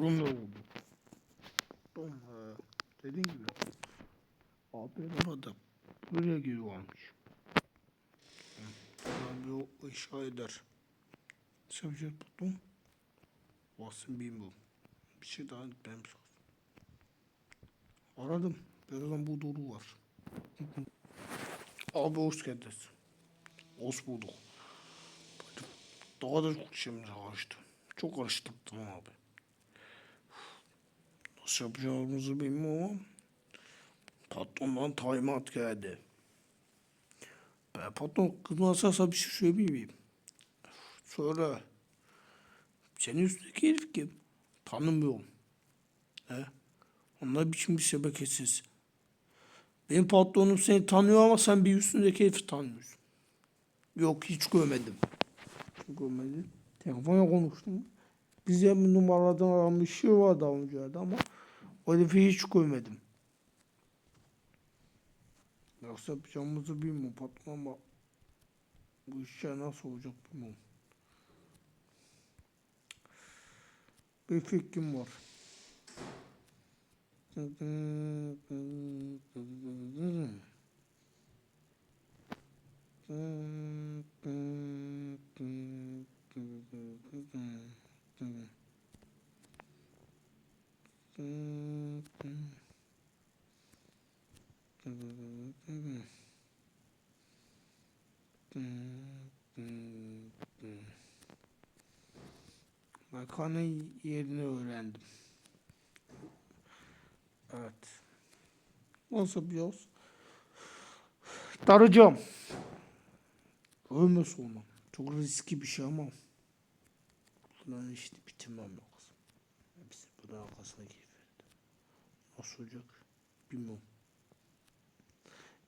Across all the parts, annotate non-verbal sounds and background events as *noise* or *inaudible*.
Ne oldu? He. Dediğin gibi. Abi arada. Buraya giriyormuş. Abi o inşa eder. Sevecek buldum. Basın bilmiyorum. Bir şey daha etmem lazım. Aradım. Birazdan bu doğru var. Abi hoş geldiniz. Hoş bulduk. Daha da çok şeyimiz karıştı. Çok karıştırdım abi. Nasıl yapacağımızı bilmiyorum patrondan talimat geldi. Ben patron kızmazsa bir şey söyleyeyim? Söyle. Senin üstündeki herif kim? Tanımıyorum. He? Onlar biçim bir şebeketsiz. Benim patronum seni tanıyor ama sen bir üstündeki herifi tanımıyorsun. Yok hiç görmedim. Görmedim. Telefonla konuştum. Bize bir numaradan aramış şey var daha önce ama o herifi hiç görmedim. Yoksa yapacağımızı bilmiyorum patron ama bu işler nasıl olacak bilmiyorum. Bir fikrim var. Makarnanın yerini öğrendim. Evet. Nasıl biraz? Daracağım. Ölme sonra. Çok riskli bir şey ama. Bunların işte bitirmem lazım. Hepsi bunun arkasına girdi. Nasıl olacak? Bilmiyorum.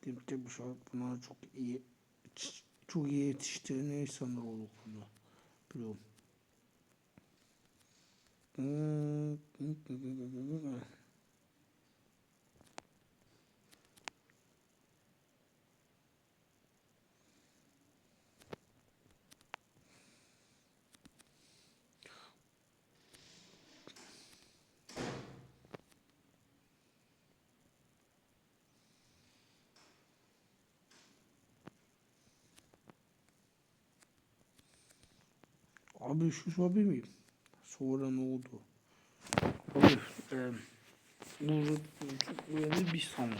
Demek bu şey bunlar çok iyi çok iyi yetiştiren insanlar olduklarını biliyorum. Abi şu sorabilir miyim? Sonra ne oldu? Abi e, bu yeni bir sandım.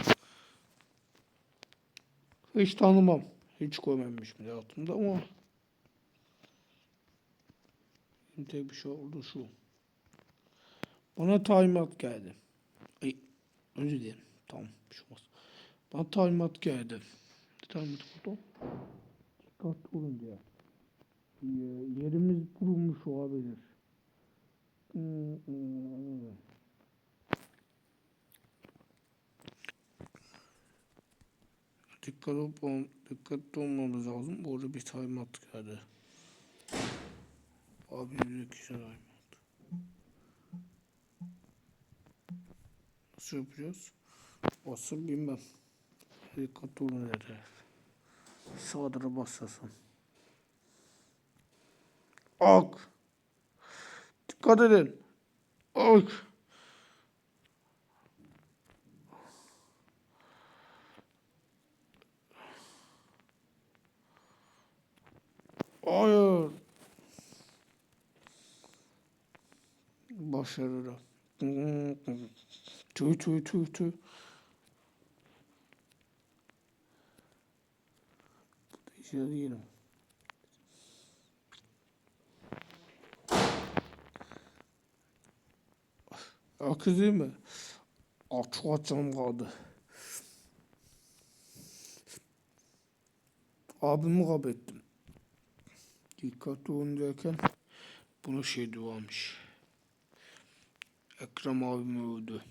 Hiç tanımam. Hiç görmemişim hayatımda ama Şimdi tek bir şey oldu şu. Bana talimat geldi. Ay, özür dilerim. Tamam, bir şey olmaz. Bana talimat geldi. Talimat oldu. Dikkatli olun diye. Ye- Yerimiz bulunmuş olabilir. Dikkat ol, dikkatli olmamız lazım. Orada bir talimat geldi. Abi bir kişi talimat. Nasıl yapacağız? Basın bilmem. Dikkat olun dedi. Sağdıra basasın. Ak. Dikkat edin. Ak. Hayır. Başarılı. Tüy tüy tüy tüy. Bu da işe Ah, çok açım kaldı. Abimi kaybettim. Dikkatli olun derken bunu şey duvarmış. Ekrem abim öldü.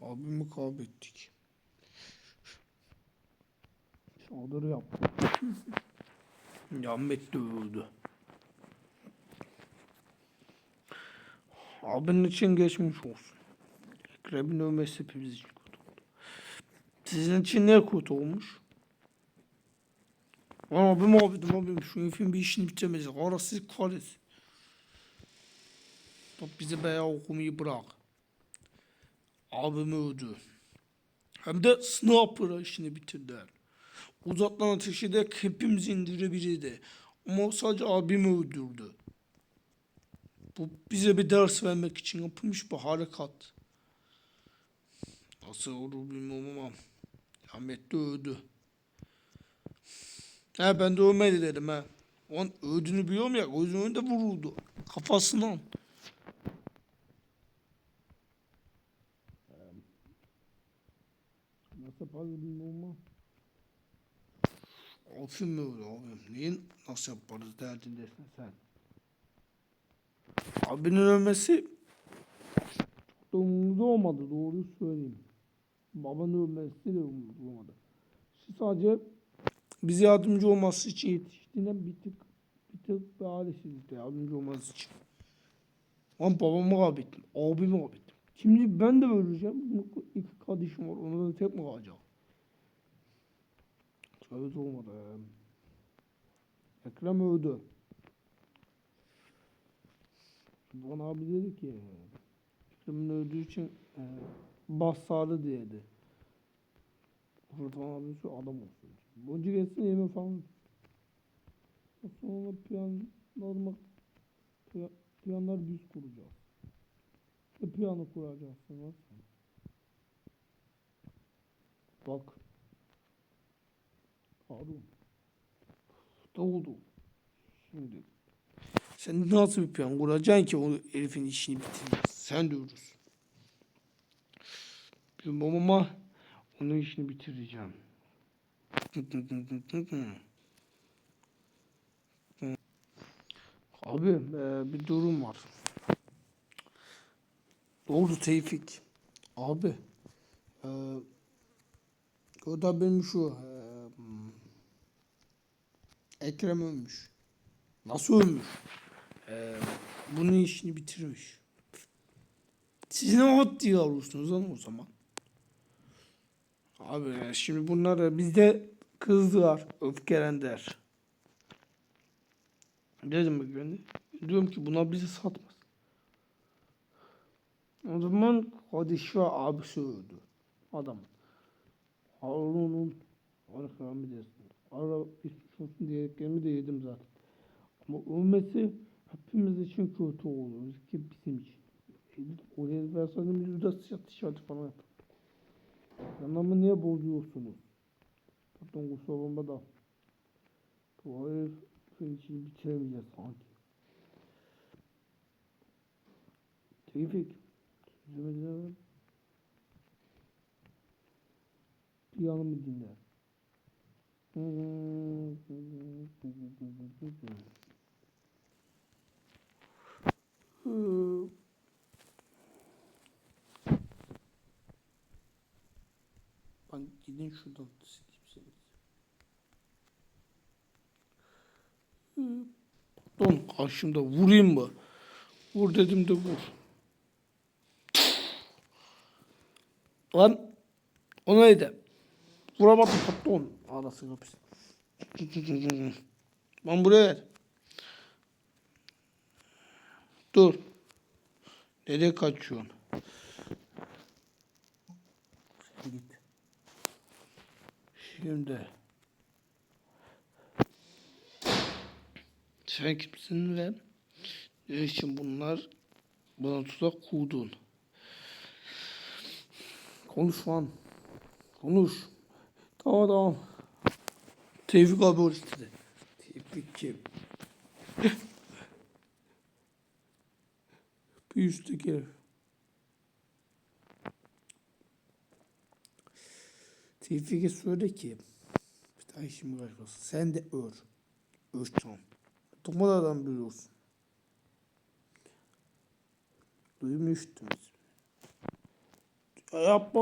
Abimi kaybettik. Yaptı. Ahmet de öldü. Abinin için geçmiş olsun. Ekrem'in ölmesi hepimiz için kötü oldu. Sizin için ne kötü olmuş? Lan abim abim abim şu herifin bir işini bitirmeyecek. Arası kahretsin. Bak bize bayağı okumayı bırak. Abim öldü. Hem de sniper işini bitirdiler. Uzaklanan ateşi de hepimizi indirebilirdi. Ama sadece abimi öldürdü. Bu bize bir ders vermek için yapılmış bir harekat. Nasıl olur bilmiyorum ama Ahmet de öldü. He ben de ölmedi dedim he. On öldüğünü biliyorum ya gözünün önünde vuruldu. Kafasından. Nasıl yaparız bilmiyorum ama. Olsun mu abim? Neyin nasıl yaparız derdindesin sen. Abinin ölmesi çok da umurumda olmadı doğruyu söyleyeyim. Babanın ölmesi de umurumda olmadı. Şu sadece bize yardımcı olması için yetiştiğinden bir tık bir tık bir ailesizlikte yardımcı olması için. Ama babamı kaybettim. Abimi kaybettim. Şimdi ben de öleceğim. İki kardeşim var. Onlar da tek mi kalacak? Evet olmadı. Ekrem öldü. Bana abi dedi ki Ekrem'in öldüğü için e, bassarı diyedi. Furkan abi şu adam olsun. Boncu gelsin yeme falan. Sonra planlar, plan, planlar biz kuracağız. Kuracaksın lan sen? Bak. Harun. Oldu? Şimdi. Sen nasıl bir plan kuracaksın ki o herifin işini bitirmez? Sen diyoruz. Bilmem ama onun işini bitireceğim. Abi e, bir durum var. Oldu Tevfik? Abi. E, o da benim şu e, Ekrem ölmüş. Nasıl ölmüş? E, bunun işini bitirmiş. Siz ne ot diyorsunuz lan o zaman? Abi şimdi bunlar bizde kızdılar, öfkelendiler. Dedim bak ben. Diyorum ki buna bizi satmaz. O zaman kardeşi ve abisi öldü. Adam. Harun'un arkadan bir desin. Ara olsun diyeceklerimi de yedim zaten. Ama ölmesi hepimiz için kötü olur. Ki bizim için. Oraya verseydim yüzde satışardı falan yapardık. Yanıma niye bozuyorsunuz? Kusura bakma da. Bu herifin işini bitiremeyeceğiz sanki. Tevfik. Sözümü dinle. Bir yanımı dinle. Hmm. Ben gidin şuradan sikeyim seni. Hmm. Pardon karşımda vurayım mı? Vur dedim de vur. Lan o neydi? Vuramadım patron. Anasını kapısı. Lan buraya gel. Dur. Nereye kaçıyorsun? Git. Şimdi. Sen kimsin ve ne için bunlar bana tuzak kurdun? Konuş lan. Konuş. Tamam tamam. Tevfik abi o istedi. Tevfik kim? *laughs* Bir üstteki herif. Tevfik'e söyle ki bir daha işim uğraşmasın. Sen de ör. Ör tamam. Durmadan biliyorsun. Duymuştum. 아빠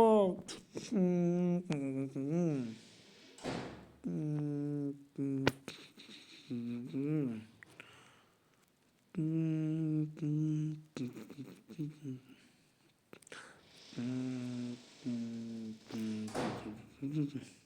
음, 음, 음, 음, 음, 음, 음, 음,